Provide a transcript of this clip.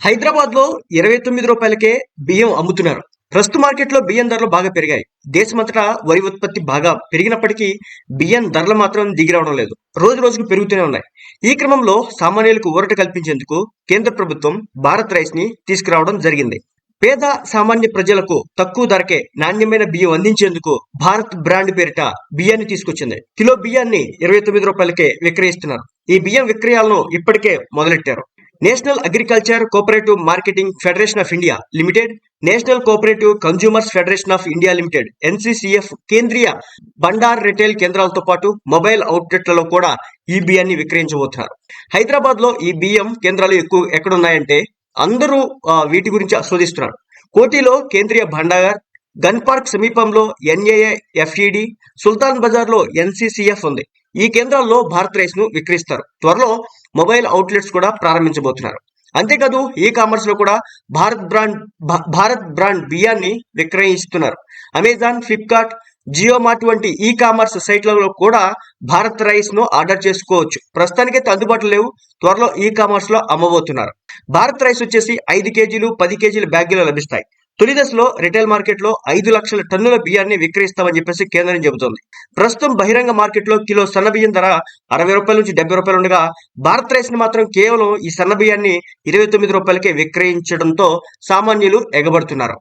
హైదరాబాద్లో ఇరవై తొమ్మిది రూపాయలకే బియ్యం అమ్ముతున్నారు. ప్రస్తుత మార్కెట్లో బియ్యం ధరలు బాగా పెరిగాయి. దేశమంతటా వరి ఉత్పత్తి బాగా పెరిగినప్పటికీ బియ్యం ధరలు మాత్రం దిగిరావడం లేదు. రోజు రోజుకు పెరుగుతూనే ఉన్నాయి. ఈ క్రమంలో సామాన్యులకు ఊరట కల్పించేందుకు కేంద్ర ప్రభుత్వం భారత్ రైస్ని తీసుకురావడం జరిగింది. పేద సామాన్య ప్రజలకు తక్కువ ధరకే నాణ్యమైన బియ్యం అందించేందుకు భారత్ బ్రాండ్ పేరిట బియ్యాన్ని తీసుకొచ్చింది. కిలో బియ్యాన్ని ఇరవై తొమ్మిది రూపాయలకే విక్రయిస్తున్నారు. ఈ బియ్యం విక్రయాలను ఇప్పటికే మొదలెట్టారు. National agriculture cooperative marketing federation of India limited national cooperative consumers federation of India limited NCCF Kendriya Bhandar retail కేంద్రాలతో పాటు మొబైల్ అవుట్లెట్లలో కూడా ఈ బియ్యాన్ని విక్రయించబోతున్నారు. హైదరాబాద్లో ఈ బియ్యం కేంద్రాలు ఎక్కువ ఎక్కడున్నాయంటే అందరూ వీటి గురించి ఆస్వాదిస్తున్నారు. కోటిలో కేంద్రీయ భండాగర్ గన్ పార్క్ సమీపంలో ఎన్ఏఏ ఎఫ్ఈడి సుల్తాన్ బజార్లో ఎన్సీసీఎఫ్ ఉంది. ఈ కేంద్రాల్లో భారత్ రైస్ను విక్రయిస్తారు. త్వరలో మొబైల్ అవుట్లెట్స్ కూడా ప్రారంభించబోతున్నారు. అంతేకాదు ఈ కామర్స్లో కూడా భారత్ బ్రాండ్ భారత్ బ్రాండ్ బియ్యాన్ని విక్రయిస్తున్నారు. అమెజాన్ ఫ్లిప్కార్ట్ జియో మార్ట్ వంటి ఈ కామర్స్ సైట్లలో కూడా భారత్ రైస్ను ఆర్డర్ చేసుకోవచ్చు. ప్రస్తుతానికైతే అందుబాటులో లేవు. త్వరలో ఈ కామర్స్లో అమ్మబోతున్నారు. భారత్ రైస్ వచ్చేసి ఐదు కేజీలు పది కేజీల బ్యాగులు లభిస్తాయి. తొలి దశలో రిటైల్ మార్కెట్లో ఐదు లక్షల టన్నుల బియ్యాన్ని విక్రయిస్తామని చెప్పేసి కేంద్రం చెబుతోంది. ప్రస్తుతం బహిరంగ మార్కెట్లో కిలో సన్న బియ్యం ధర అరవై రూపాయల నుంచి డెబ్బై రూపాయలు ఉండగా భారతదేశం మాత్రం కేవలం ఈ సన్న బియ్యాన్ని ఇరవై తొమ్మిది రూపాయలకే విక్రయించడంతో సామాన్యులు ఎగబడుతున్నారు.